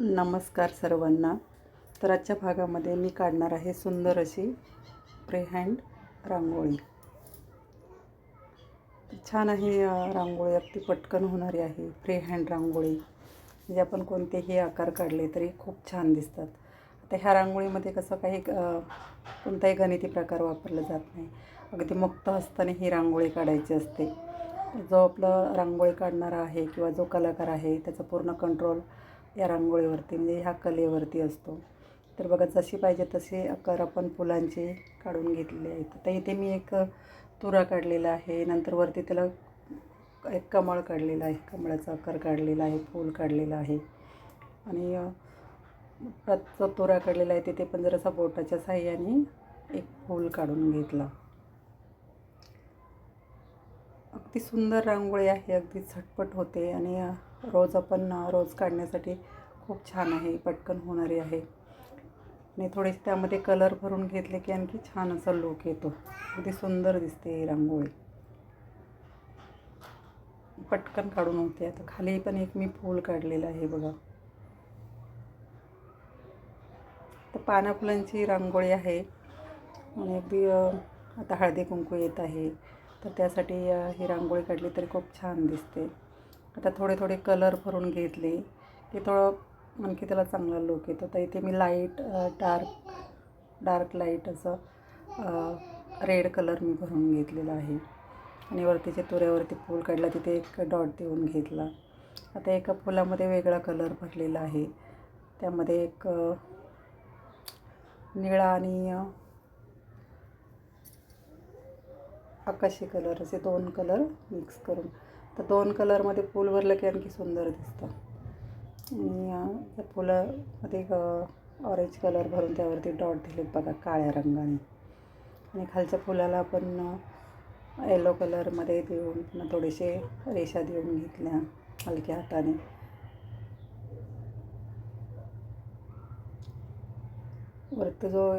नमस्कार सर्वांना. तर आजच्या भागामध्ये मी काढणार आहे सुंदर अशी फ्री हँड रांगोळी छान आहे रांगोळी. अगदी पटकन होणारी आहे फ्री हँड रांगोळी. म्हणजे आपण कोणतेही आकार काढले तरी खूप छान दिसतात. आता ह्या रांगोळीमध्ये कसं काही कोणताही गणिती प्रकार वापरला जात नाही. अगदी मुक्त असताना ही रांगोळी काढायची असते. जो आपला रांगोळी काढणारा आहे किंवा जो कलाकार आहे त्याचा पूर्ण कंट्रोल या रांगोळीवरती म्हणजे ह्या कलेवरती असतो. तर बघा जशी पाहिजे तसे आकार आपण फुलांचे काढून घेतलेले आहेत. तर इथे मी एक तुरा काढलेला आहे. नंतर वरती त्याला एक कमळ काढलेला आहे. कमळाचा आकार काढलेला आहे. फूल काढलेलं आहे. आणि जो तुरा काढलेला आहे. तिथे पण जरासा बोटाच्या साह्याने एक फूल काढून घेतला. अगदी सुंदर रांगोळी आहे. अगदी झटपट होते. आणि रोज आपण रोज काढण्यासाठी खूप छान आहे पटकन होणारी आहे. आणि थोडेसे त्यामध्ये कलर भरून घेतले की आणखी छान असा लुक येतो. अगदी सुंदर दिसते ही रांगोळी. पटकन काढून होते. आता खाली पण एक मी फूल काढलेलं आहे बघा. तर पाना फुलांची रांगोळी आहे. आणि अगदी आता हळदी कुंकू येत आहे. तर त्यासाठी ही रांगोळी काढली तरी खूप छान दिसते. आता थोडे थोडे कलर भरून घेतले. की थोडं आणखी त्याला चांगला लुक येतो. तर इथे मी लाइट डार्क डार्क लाइट असं रेड कलर मी भरून घेतलेला आहे. आणि वरतीच्या तुऱ्यावरती फूल काढला तिथे एक डॉट देऊन घेतला. आता एका फुलामध्ये वेगळा कलर भरलेला आहे. त्यामध्ये एक निळा आणि आकाशी कलर असे दोन कलर मिक्स करून तर दोन कलरमध्ये फूल भरलं की आणखी सुंदर दिसतं. आणि त्या फुलामध्ये ऑरेंज कलर भरून त्यावरती डॉट दिलेत बघा काळ्या रंगाने. आणि खालच्या फुलाला आपण येलो कलरमध्ये देऊन पुन्हा थोडेसे रेषा देऊन घेतल्या हलक्या हाताने. वरती जो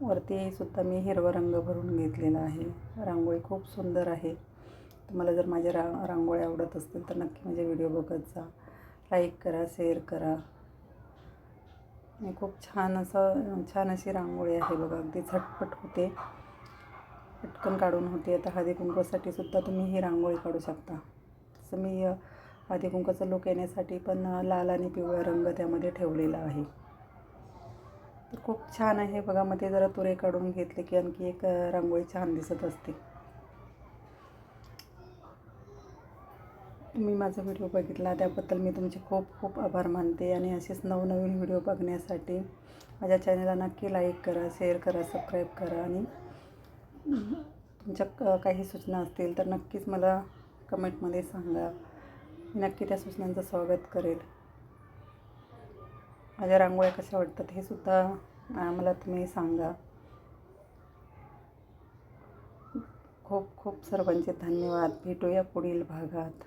वरती सुद्धा मी हिरवा रंग भरून घेतलेला आहे. रांगोळी खूप सुंदर आहे. तुम्हाला जर माझ्या रा रांगोळी आवडत असतील तर नक्की माझे व्हिडिओ बघत जा. लाईक करा शेअर करा. आणि खूप छान असं छान अशी रांगोळी आहे बघा. अगदी झटपट होते. पटकन काढून होते. आता हळदी कुंकवासाठी सुद्धा तुम्ही ही रांगोळी काढू शकता. तसं मी हळदी कुंकवाचा लुक येण्यासाठी पण लाल आणि पिवळा रंग त्यामध्ये ठेवलेला आहे. तर खूप छान आहे बघा. मध्ये जरा तुरे काढून घेतले की आणखी एक रांगोळी छान दिसत असते. तुम्ही माझा व्हिडिओ बघितला त्याबद्दल मी तुमचे खूप खूप आभार मानते आणि असेच नवनवीन व्हिडिओ बघण्यासाठी माझ्या चॅनलला नक्की लाईक करा शेअर करा सबस्क्राईब करा आणि तुमच्या क- काही सूचना असतील तर नक्कीच मला कमेंटमध्ये सांगा. मी नक्की त्या सूचनांचं स्वागत करेल. माझ्या रांगोळ्या कशा वाटतात हे सुद्धा मला तुम्ही सांगा. खूप खूप सर्वांचे धन्यवाद. भेटूया पुढील भागात.